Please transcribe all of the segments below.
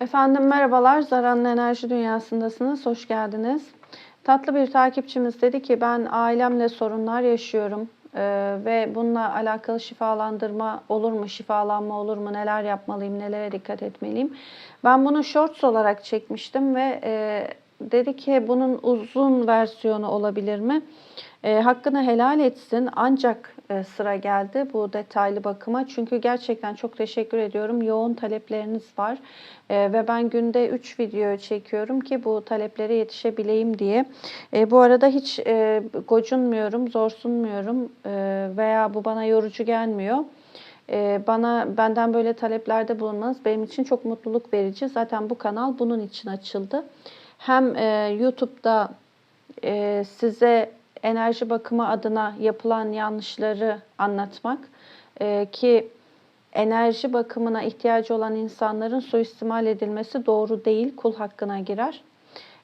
Efendim merhabalar, Zara'nın Enerji Dünyası'ndasınız. Hoş geldiniz. Tatlı bir takipçimiz dedi ki ben ailemle sorunlar yaşıyorum Ee, ve bununla alakalı şifalandırma olur mu, şifalanma olur mu, neler yapmalıyım, nelere dikkat etmeliyim. Ben bunu shorts olarak çekmiştim ve e, dedi ki bunun uzun versiyonu olabilir mi? E, hakkını helal etsin ancak e, sıra geldi bu detaylı bakıma. Çünkü gerçekten çok teşekkür ediyorum. Yoğun talepleriniz var E, ve ben günde 3 video çekiyorum ki bu taleplere yetişebileyim diye. E, bu arada hiç e, gocunmuyorum, zorsunmuyorum e, veya bu bana yorucu gelmiyor. E, bana benden böyle taleplerde bulunmanız benim için çok mutluluk verici. Zaten bu kanal bunun için açıldı. Hem e, YouTube'da e, size enerji bakımı adına yapılan yanlışları anlatmak e, ki enerji bakımına ihtiyacı olan insanların suistimal edilmesi doğru değil, kul hakkına girer.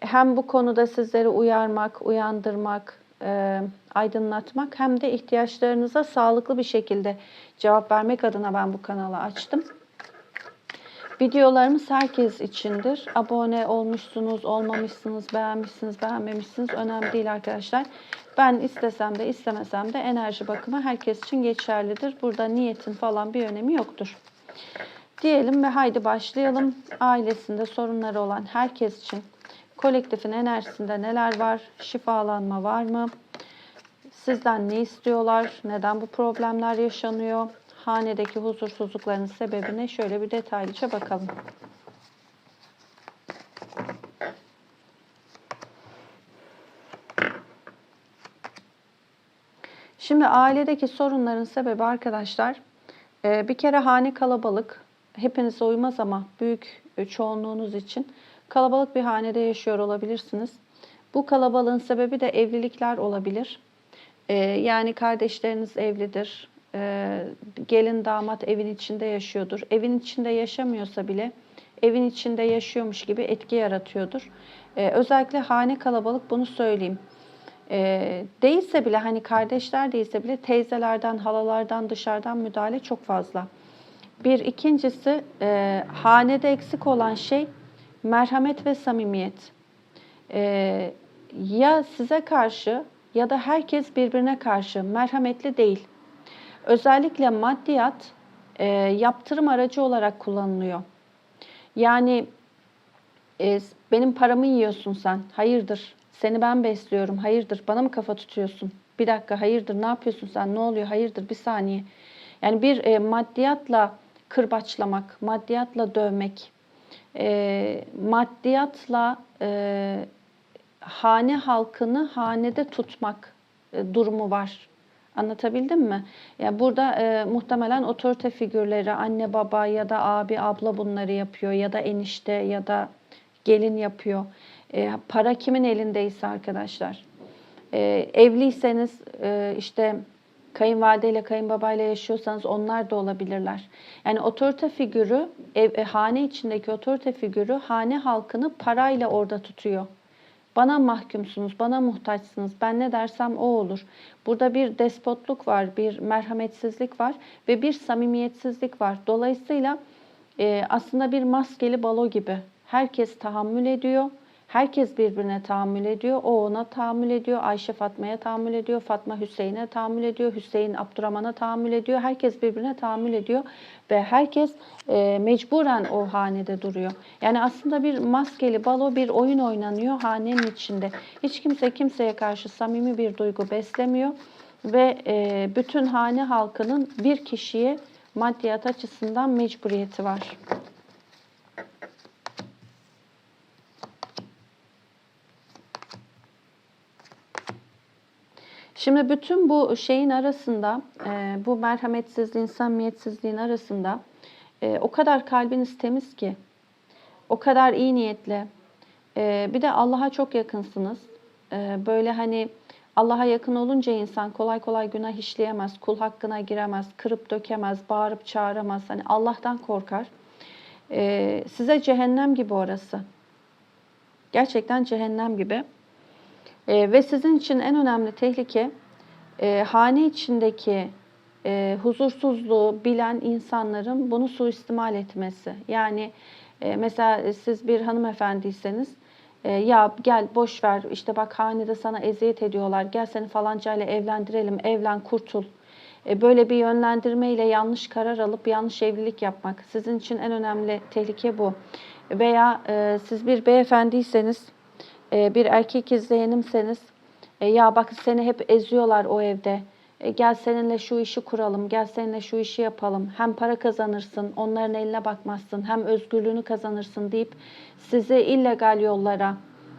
Hem bu konuda sizleri uyarmak, uyandırmak, e, aydınlatmak hem de ihtiyaçlarınıza sağlıklı bir şekilde cevap vermek adına ben bu kanalı açtım. Videolarımız herkes içindir. Abone olmuşsunuz, olmamışsınız, beğenmişsiniz, beğenmemişsiniz. Önemli değil arkadaşlar. Ben istesem de istemesem de enerji bakımı herkes için geçerlidir. Burada niyetin falan bir önemi yoktur. Diyelim ve haydi başlayalım. Ailesinde sorunları olan herkes için kolektifin enerjisinde neler var? Şifalanma var mı? Sizden ne istiyorlar? Neden bu problemler yaşanıyor? Hanedeki huzursuzlukların sebebine şöyle bir detaylıca bakalım. Şimdi ailedeki sorunların sebebi arkadaşlar e, bir kere hane kalabalık. Hepinize uymaz ama büyük çoğunluğunuz için kalabalık bir hanede yaşıyor olabilirsiniz. Bu kalabalığın sebebi de evlilikler olabilir. E, yani kardeşleriniz evlidir. E, gelin damat evin içinde yaşıyordur. Evin içinde yaşamıyorsa bile evin içinde yaşıyormuş gibi etki yaratıyordur. Özellikle hane kalabalık bunu söyleyeyim. E, değilse bile hani kardeşler değilse bile teyzelerden, halalardan, dışarıdan müdahale çok fazla. Bir ikincisi e, hanede eksik olan şey merhamet ve samimiyet. E, ya size karşı ya da herkes birbirine karşı merhametli değil. Özellikle maddiyat e, yaptırım aracı olarak kullanılıyor. Yani e, benim paramı yiyorsun sen, hayırdır? Seni ben besliyorum. Hayırdır? Bana mı kafa tutuyorsun? Bir dakika hayırdır? Ne yapıyorsun sen? Ne oluyor? Hayırdır? Bir saniye. Yani bir e, maddiyatla kırbaçlamak, maddiyatla dövmek, e, maddiyatla e, hane halkını hanede tutmak e, durumu var. Anlatabildim mi? Yani burada e, muhtemelen otorite figürleri, anne baba ya da abi abla bunları yapıyor ya da enişte ya da gelin yapıyor. E, para kimin elindeyse arkadaşlar. E, evliyseniz e, işte kayınvalideyle kayınbabayla yaşıyorsanız onlar da olabilirler. Yani otorite figürü, ev, e, hane içindeki otorite figürü hane halkını parayla orada tutuyor. Bana mahkumsunuz, bana muhtaçsınız. Ben ne dersem o olur. Burada bir despotluk var, bir merhametsizlik var ve bir samimiyetsizlik var. Dolayısıyla e, aslında bir maskeli balo gibi. Herkes tahammül ediyor Herkes birbirine tahammül ediyor. O ona tahammül ediyor. Ayşe Fatma'ya tahammül ediyor. Fatma Hüseyin'e tahammül ediyor. Hüseyin Abdurrahman'a tahammül ediyor. Herkes birbirine tahammül ediyor. Ve herkes e, mecburen o hanede duruyor. Yani aslında bir maskeli balo bir oyun oynanıyor hanenin içinde. Hiç kimse kimseye karşı samimi bir duygu beslemiyor. Ve e, bütün hane halkının bir kişiye maddiyat açısından mecburiyeti var. Şimdi bütün bu şeyin arasında, e, bu merhametsizliğin, samimiyetsizliğin arasında e, o kadar kalbiniz temiz ki, o kadar iyi niyetli, e, bir de Allah'a çok yakınsınız. Böyle hani Allah'a yakın olunca insan kolay kolay günah işleyemez, kul hakkına giremez, kırıp dökemez, bağırıp çağıramaz. Hani Allah'tan korkar. Size cehennem gibi orası. Gerçekten cehennem gibi. E, ve sizin için en önemli tehlike e, hane içindeki e, huzursuzluğu bilen insanların bunu suistimal etmesi. Yani E, mesela siz bir hanımefendiyseniz e, ya gel boş ver işte bak hanede sana eziyet ediyorlar gel seni falancayla evlendirelim evlen kurtul. E, böyle bir yönlendirmeyle yanlış karar alıp yanlış evlilik yapmak sizin için en önemli tehlike bu. Veya e, siz bir beyefendiyseniz e, bir erkek izleyenimseniz e, ya bak seni hep eziyorlar o evde. E, gel seninle şu işi kuralım, gel seninle şu işi yapalım. Hem para kazanırsın, onların eline bakmazsın, hem özgürlüğünü kazanırsın deyip sizi illegal yollara,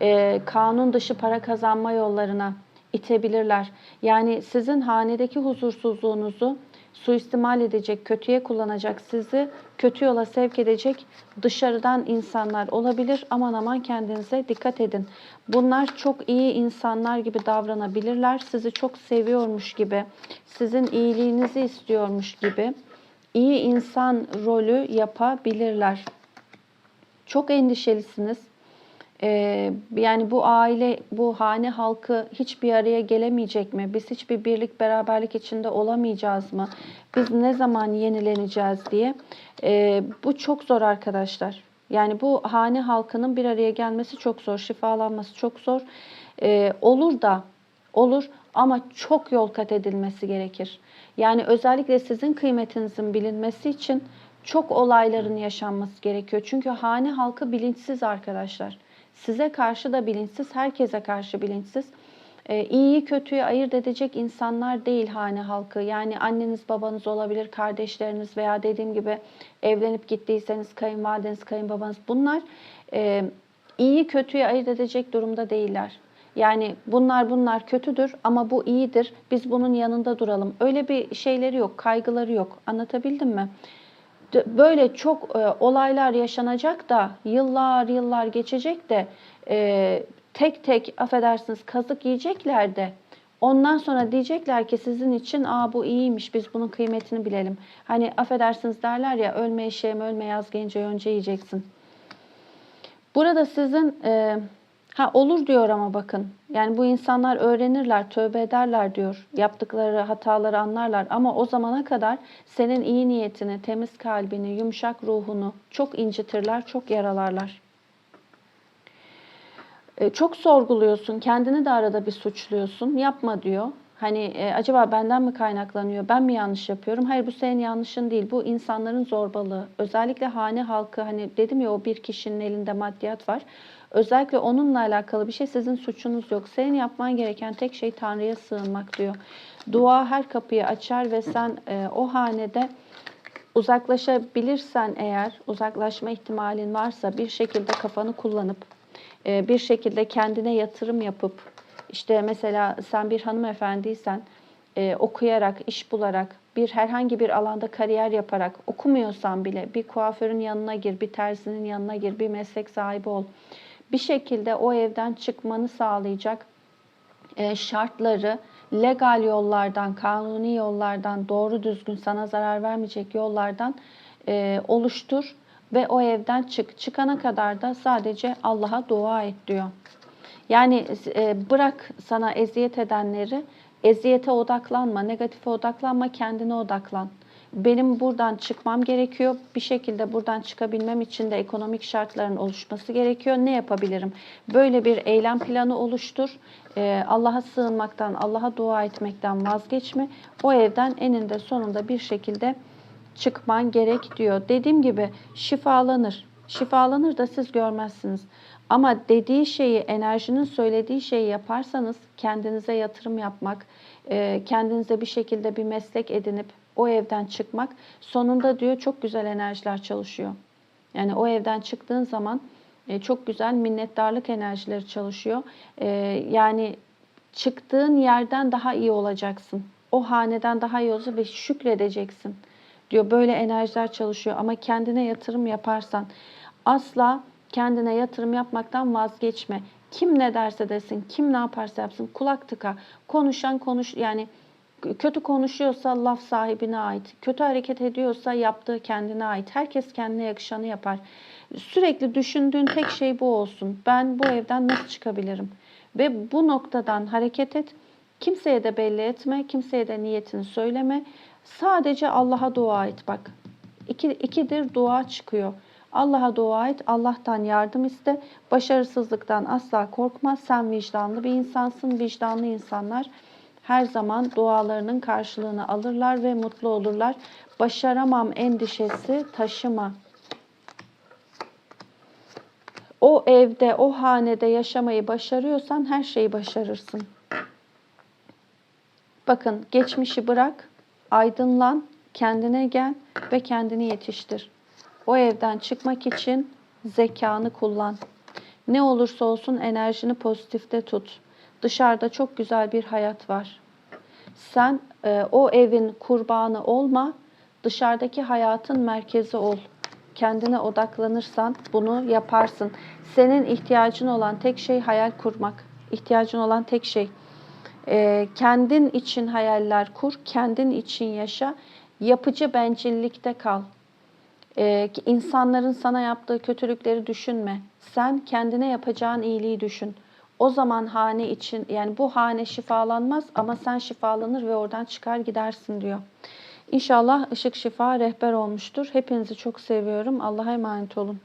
e, kanun dışı para kazanma yollarına itebilirler. Yani sizin hanedeki huzursuzluğunuzu suistimal edecek, kötüye kullanacak, sizi kötü yola sevk edecek dışarıdan insanlar olabilir. Aman aman kendinize dikkat edin. Bunlar çok iyi insanlar gibi davranabilirler. Sizi çok seviyormuş gibi, sizin iyiliğinizi istiyormuş gibi iyi insan rolü yapabilirler. Çok endişelisiniz. Ee, yani bu aile, bu hane halkı hiçbir araya gelemeyecek mi? Biz hiçbir birlik, beraberlik içinde olamayacağız mı? Biz ne zaman yenileneceğiz diye. Ee, bu çok zor arkadaşlar. Yani bu hane halkının bir araya gelmesi çok zor, şifalanması çok zor. Ee, olur da, olur ama çok yol kat edilmesi gerekir. Yani özellikle sizin kıymetinizin bilinmesi için çok olayların yaşanması gerekiyor. Çünkü hane halkı bilinçsiz arkadaşlar. Size karşı da bilinçsiz, herkese karşı bilinçsiz. E, iyiyi kötüyü ayırt edecek insanlar değil hane halkı. Yani anneniz babanız olabilir, kardeşleriniz veya dediğim gibi evlenip gittiyseniz kayınvalideniz, kayınbabanız. Bunlar e, iyiyi kötüyü ayırt edecek durumda değiller. Yani bunlar bunlar kötüdür ama bu iyidir. Biz bunun yanında duralım. Öyle bir şeyleri yok, kaygıları yok. Anlatabildim mi? Böyle çok e, olaylar yaşanacak da yıllar yıllar geçecek de e, tek tek affedersiniz kazık yiyecekler de ondan sonra diyecekler ki sizin için aa bu iyiymiş biz bunun kıymetini bilelim. Hani affedersiniz derler ya ölme eşeğim ölme yaz gence önce yiyeceksin. Burada sizin e, Ha olur diyor ama bakın. Yani bu insanlar öğrenirler, tövbe ederler diyor. Yaptıkları hataları anlarlar ama o zamana kadar senin iyi niyetini, temiz kalbini, yumuşak ruhunu çok incitirler, çok yaralarlar. E, çok sorguluyorsun, kendini de arada bir suçluyorsun. Yapma diyor. Hani e, acaba benden mi kaynaklanıyor, ben mi yanlış yapıyorum? Hayır bu senin yanlışın değil. Bu insanların zorbalığı. Özellikle hane halkı hani dedim ya o bir kişinin elinde maddiyat var. Özellikle onunla alakalı bir şey sizin suçunuz yok. Senin yapman gereken tek şey Tanrı'ya sığınmak diyor. Dua her kapıyı açar ve sen e, o hanede uzaklaşabilirsen eğer, uzaklaşma ihtimalin varsa bir şekilde kafanı kullanıp, e, bir şekilde kendine yatırım yapıp, işte mesela sen bir hanımefendiysen e, okuyarak, iş bularak, bir herhangi bir alanda kariyer yaparak, okumuyorsan bile bir kuaförün yanına gir, bir terzinin yanına gir, bir meslek sahibi ol bir şekilde o evden çıkmanı sağlayacak e, şartları legal yollardan, kanuni yollardan, doğru düzgün sana zarar vermeyecek yollardan e, oluştur ve o evden çık. Çıkana kadar da sadece Allah'a dua et diyor. Yani e, bırak sana eziyet edenleri, eziyete odaklanma, negatife odaklanma, kendine odaklan benim buradan çıkmam gerekiyor. Bir şekilde buradan çıkabilmem için de ekonomik şartların oluşması gerekiyor. Ne yapabilirim? Böyle bir eylem planı oluştur. Ee, Allah'a sığınmaktan, Allah'a dua etmekten vazgeçme. O evden eninde sonunda bir şekilde çıkman gerek diyor. Dediğim gibi şifalanır. Şifalanır da siz görmezsiniz. Ama dediği şeyi, enerjinin söylediği şeyi yaparsanız kendinize yatırım yapmak, e, kendinize bir şekilde bir meslek edinip o evden çıkmak sonunda diyor çok güzel enerjiler çalışıyor. Yani o evden çıktığın zaman e, çok güzel minnettarlık enerjileri çalışıyor. E, yani çıktığın yerden daha iyi olacaksın. O haneden daha iyi olacak ve şükredeceksin. Diyor böyle enerjiler çalışıyor ama kendine yatırım yaparsan asla kendine yatırım yapmaktan vazgeçme. Kim ne derse desin, kim ne yaparsa yapsın kulak tıka. Konuşan konuş yani kötü konuşuyorsa laf sahibine ait. Kötü hareket ediyorsa yaptığı kendine ait. Herkes kendine yakışanı yapar. Sürekli düşündüğün tek şey bu olsun. Ben bu evden nasıl çıkabilirim? Ve bu noktadan hareket et. Kimseye de belli etme. Kimseye de niyetini söyleme. Sadece Allah'a dua et bak. İki, ikidir dua çıkıyor. Allah'a dua et, Allah'tan yardım iste. Başarısızlıktan asla korkma. Sen vicdanlı bir insansın. Vicdanlı insanlar her zaman dualarının karşılığını alırlar ve mutlu olurlar. Başaramam endişesi taşıma. O evde, o hanede yaşamayı başarıyorsan her şeyi başarırsın. Bakın geçmişi bırak, aydınlan, kendine gel ve kendini yetiştir. O evden çıkmak için zekanı kullan. Ne olursa olsun enerjini pozitifte tut. Dışarıda çok güzel bir hayat var. Sen e, o evin kurbanı olma, dışarıdaki hayatın merkezi ol. Kendine odaklanırsan bunu yaparsın. Senin ihtiyacın olan tek şey hayal kurmak. İhtiyacın olan tek şey. E, kendin için hayaller kur, kendin için yaşa. Yapıcı bencillikte kal. Ee, insanların sana yaptığı kötülükleri düşünme. Sen kendine yapacağın iyiliği düşün. O zaman hane için yani bu hane şifalanmaz ama sen şifalanır ve oradan çıkar gidersin diyor. İnşallah ışık şifa rehber olmuştur. Hepinizi çok seviyorum. Allah'a emanet olun.